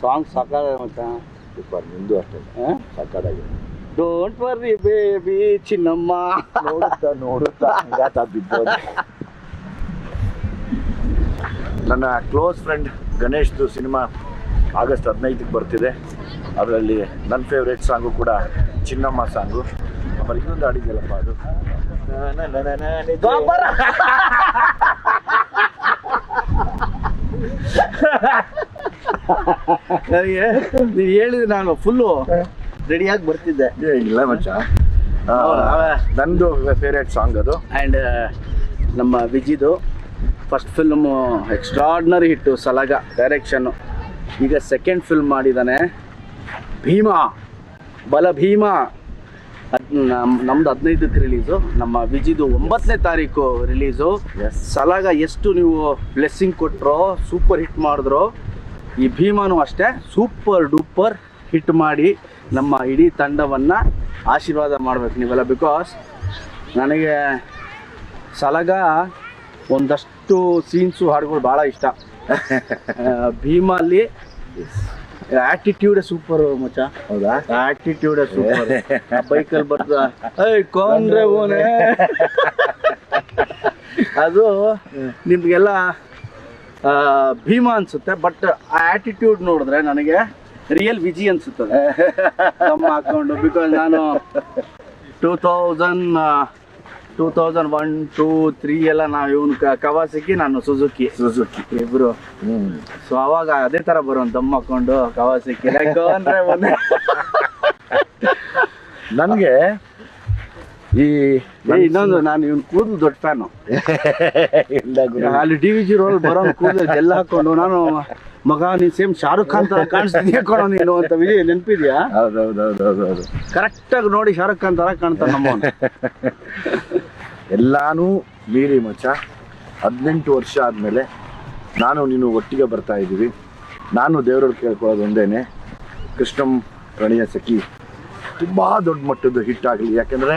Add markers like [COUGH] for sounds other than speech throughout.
Song ಸಾಕಾಗ ಮಚ್ಚ super ನಿಂದು ಅಷ್ಟೇ ಸಕ್ಕತ್ತಾಗಿದೆ ಡೋಂಟ್ ವರ್ರಿ ಬೇಬಿ ಚಿನ್ನಮ್ಮ. ನೋಡುತ್ತಾ ನೋಡುತ್ತಾ ಹಂಗಾತ ಬಿದ್ದೋದೆ. ನನ್ನ ಕ್ಲೋಸ್ ಫ್ರೆಂಡ್ ಗಣೇಶ್ದು ಸಿನಿಮಾ ಆಗಸ್ಟ್ ಹದಿನೈದಕ್ಕೆ ಬರ್ತಿದೆ. ಅದರಲ್ಲಿ ನನ್ನ ಫೇವ್ರೇಟ್ ಸಾಂಗು ಕೂಡ ಚಿನ್ನಮ್ಮ ಸಾಂಗು ಆಮೇಲೆ ಇನ್ನೊಂದು ಆಡಿದ್ಯಲ್ಲಪ್ಪ ಅದು? ನನಗೆ ನೀನು ಹೇಳಿದ್ರೆ ನಾನು ಫುಲ್ಲು ರೆಡಿಯಾಗಿ ಬರ್ತಿದ್ದೆ. ಏ, ಇಲ್ಲ ಮಚ್ಚ? ನಂದು ಫೇವ್ರೇಟ್ ಸಾಂಗ್ ಅದು. ಆ್ಯಂಡ್ ನಮ್ಮ ವಿಜಿದು first film extraordinary hit Salaga direction ಈಗ ಸೆಕೆಂಡ್ ಫಿಲ್ಮ್ ಮಾಡಿದ್ದಾನೆ ಭೀಮಾ. ಬಲ ಭೀಮಾ. ಅದ್ ನಮ್ ನಮ್ದು ಹದಿನೈದಕ್ಕೆ ರಿಲೀಸು ನಮ್ಮ ವಿಜಿದು ಒಂಬತ್ತನೇ ತಾರೀಕು ರಿಲೀಸು. ಸಲಾಗ ಎಷ್ಟು ನೀವು ಬ್ಲೆಸ್ಸಿಂಗ್ ಕೊಟ್ಟರೋ ಸೂಪರ್ ಹಿಟ್ ಮಾಡಿದ್ರು ಈ ಭೀಮಾನು ಅಷ್ಟೇ ಸೂಪರ್ ಡೂಪರ್ ಹಿಟ್ ಮಾಡಿ ನಮ್ಮ ಇಡೀ ತಂಡವನ್ನು ಆಶೀರ್ವಾದ ಮಾಡಬೇಕು ನೀವೆಲ್ಲ. ಬಿಕಾಸ್ ನನಗೆ ಸಲಗ ಒಂದಷ್ಟು ಸೀನ್ಸು ಹಾಡುಗಳು ಭಾಳ ಇಷ್ಟ. [LAUGHS] ಭೀಮಲ್ಲಿ ಆಟಿಟ್ಯೂಡ್ ಸೂಪರ್ ಮಚ್ಚ. ಹೌದಾ? ಆಟಿಟ್ಯೂಡ್ ಸೂಪರ್ ಬೈಕಲ್ಲಿ ಬರ್ತದೆ ಏಯ್ ಕೋಂದ್ರೆ ಓನೆ [LAUGHS] ಅದು ನಿಮಗೆಲ್ಲ ಭೀಮ ಅನ್ಸುತ್ತೆ ಬಟ್ ಆ ಆಟಿಟ್ಯೂಡ್ ನೋಡಿದ್ರೆ ನನಗೆ ರಿಯಲ್ ವಿಜಿ ಅನ್ಸುತ್ತದೆ. ನಮ್ಮ ಹಾಕೊಂಡು ಬಿಕಾಸ್ ನಾನು two thousand two thousand one two three ಎಲ್ಲ ನಾವು ಇವನು ಕವಾಸಿಕಿ ನಾನು ಸುಜುಕಿ ಸುಜುಕಿ ಇಬ್ರು. ಸೊ ಅವಾಗ ಅದೇ ತರ ಬರೋ ದಮ್ ಹಾಕೊಂಡು ಕವಾಸಿಕ್ಕಿ ಅಂದ್ರೆ ನನಗೆ ಈ ಇನ್ನೊಂದು ನಾನು ಇವ್ನ ಕೂದಲು ದೊಡ್ಡ ಫ್ಯಾನು. ಅಲ್ಲಿ ಡಿ ವಿ ಜಿ ರೋಲ್ ಬರೋ ಕೂದಲು ಎಲ್ಲ ಹಾಕೊಂಡು ನಾನು ಮಗ ನೀನ್ ಸೇಮ್ ಶಾರುಖ್ ಖಾನ್ ತರ ಕಾಣಿಸ್ತೀನಿ ಕಣೋ ನೀನು ಅಂತ ವಿಜಯ್ ನೆನಪಿದ್ಯಾ? ಹೌದೌದೌದೌದೌದು ಕರೆಕ್ಟ್ ಆಗಿ ನೋಡಿ ಶಾರುಖ್ ಖಾನ್ ತರ ಕಾಣ್ತಾನೆ ನಮ್ಮ ಎಲ್ಲಾನು ಮೀರಿ ಮಚ್ಚ. ಹದಿನೆಂಟು ವರ್ಷ ಆದಮೇಲೆ ನಾನು ನೀನು ಒಟ್ಟಿಗೆ ಬರ್ತಾ ಇದ್ದೀವಿ. ನಾನು ದೇವರಲ್ಲಿ ಕೇಳ್ಕೊಳ್ಳೋದು ಒಂದೇನೆ. ಕೃಷ್ಣಂ ಪ್ರಣಯ ಸಖಿ ತುಂಬ ದೊಡ್ಡ ಮಟ್ಟದ ಹಿಟ್ ಆಗಲಿ. ಯಾಕೆಂದರೆ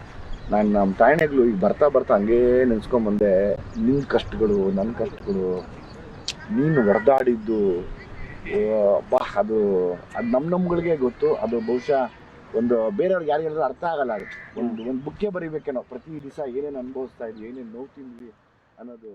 ನಾನು ನಮ್ಮ ತಾಯಣೆಗಳು ಈಗ ಬರ್ತಾ ಬರ್ತಾ ಹಂಗೇ ನೆನ್ಸ್ಕೊಂಬಂದೆ ನಿನ್ನ ಕಷ್ಟಗಳು ನನ್ನ ಕಷ್ಟಗಳು ನೀನು ಹೊಡೆದಾಡಿದ್ದು ಬಾ ಅದು ಅದು ನಮ್ಮ ನಮ್ಗಳಿಗೆ ಗೊತ್ತು ಅದು ಬಹುಶಃ ಒಂದು ಬೇರೆಯವ್ರಿಗೆ ಯಾರಿಗಾದ್ರೂ ಅರ್ಥ ಆಗಲ್ಲ ಅದು. ಒಂದು ಒಂದು ಬುಕ್ಕೆ ಬರಿಬೇಕೇನೋ ಪ್ರತಿ ದಿವಸ ಏನೇನು ಅನುಭವಿಸ್ತಾ ಇದ್ವಿ ಏನೇನು ನೋವು ತಿಂದ್ವಿ ಅನ್ನೋದು